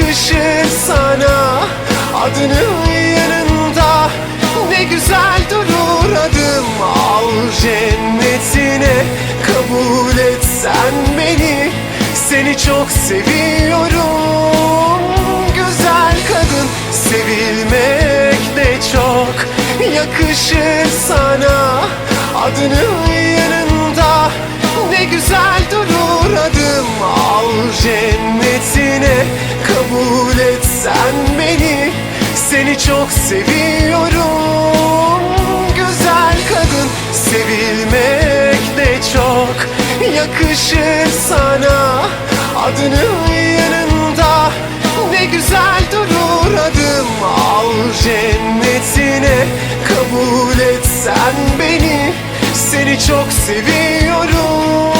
yakışır sana. Adının yanında ne güzel durur adım. Al cennetine kabul et sen beni. Seni çok seviyorum. Güzel kadın Sevilmek ne çok yakışır sana. Adının yanında ne güzel durur Seni çok seviyorum. Güzel kadın Sevilmek ne çok yakışır sana. Adının yanında ne güzel durur adım. Al cennetine kabul et sen beni. Seni çok seviyorum